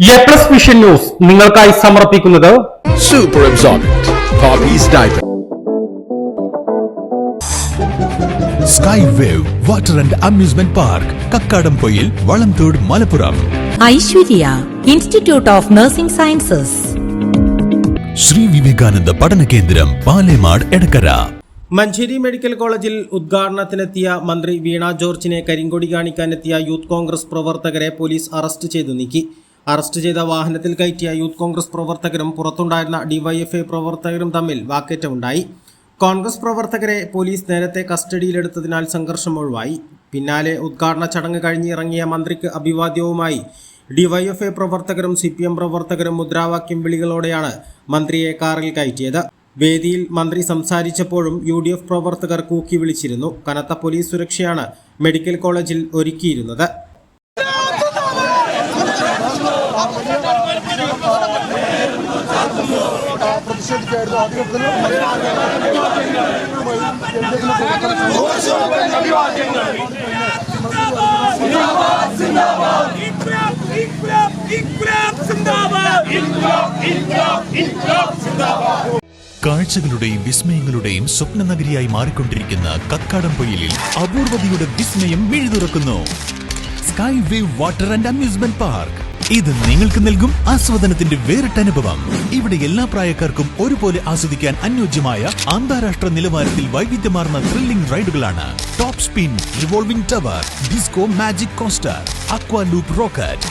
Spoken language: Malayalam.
എ പ്ലസ് വിഷൻ ന്യൂസ് നിങ്ങൾക്കായി സമർപ്പിക്കുന്നത് super. Sky wave water and amusement park Kakkadampoyil Valamthode Malappuram Aishwarya institute of nursing sciences Shri Vivekananda പഠന കേന്ദ്രം പാലേമാട് എടക്കര മഞ്ചേരി മെഡിക്കൽ കോളേജിൽ ഉദ്ഘാടനത്തിനെത്തിയ മന്ത്രി വീണ ജോർജിനെ കരിങ്കൊടി കാണിക്കാനെത്തിയ യൂത്ത് കോൺഗ്രസ് പ്രവർത്തകരെ പോലീസ് അറസ്റ്റ് ചെയ്തു നീക്കി. അറസ്റ്റ് ചെയ്ത വാഹനത്തിൽ കയറ്റിയ യൂത്ത് കോൺഗ്രസ് പ്രവർത്തകരും പുറത്തുണ്ടായിരുന്ന ഡിവൈഎഫ്ഐ പ്രവർത്തകരും തമ്മിൽ വാക്കേറ്റമുണ്ടായി. കോൺഗ്രസ് പ്രവർത്തകരെ പോലീസ് നേരത്തെ കസ്റ്റഡിയിലെടുത്തതിനാൽ സംഘർഷം ഒഴിവായി. പിന്നാലെ ഉദ്ഘാടന ചടങ്ങ് കഴിഞ്ഞിറങ്ങിയ മന്ത്രിക്ക് അഭിവാദ്യവുമായി ഡിവൈഎഫ്ഐ പ്രവർത്തകരും സി പി എം പ്രവർത്തകരും മുദ്രാവാക്യം വിളികളോടെയാണ് മന്ത്രിയെ കാറിൽ കയറ്റിയത്. വേദിയിൽ മന്ത്രി സംസാരിച്ചപ്പോഴും യു ഡി എഫ് പ്രവർത്തകർ കൂക്കി വിളിച്ചിരുന്നു. കനത്ത പോലീസ് സുരക്ഷയാണ് മെഡിക്കൽ കോളേജിൽ ഒരുക്കിയിരുന്നത്. Zindabad! കാഴ്ചകളുടെയും വിസ്മയങ്ങളുടെയും സ്വപ്ന നഗരിയായി മാറിക്കൊണ്ടിരിക്കുന്ന കക്കാടംപൊയിലിൽ അപൂർവതയുടെ വിസ്മയം മിഴുതുറക്കുന്നു sky wave water and amusement park ഇത് നിങ്ങൾക്ക് നൽകും ആസ്വാദനത്തിന്റെ വേറിട്ട അനുഭവം. ഇവിടെ എല്ലാ പ്രായക്കാർക്കും ഒരുപോലെ ആസ്വദിക്കാൻ അനുയോജ്യമായ അന്താരാഷ്ട്ര നിലവാരത്തിൽ വൈവിധ്യമാർന്ന thrilling റൈഡുകളാണ് top spin revolving tower disco magic coaster aqua loop rocket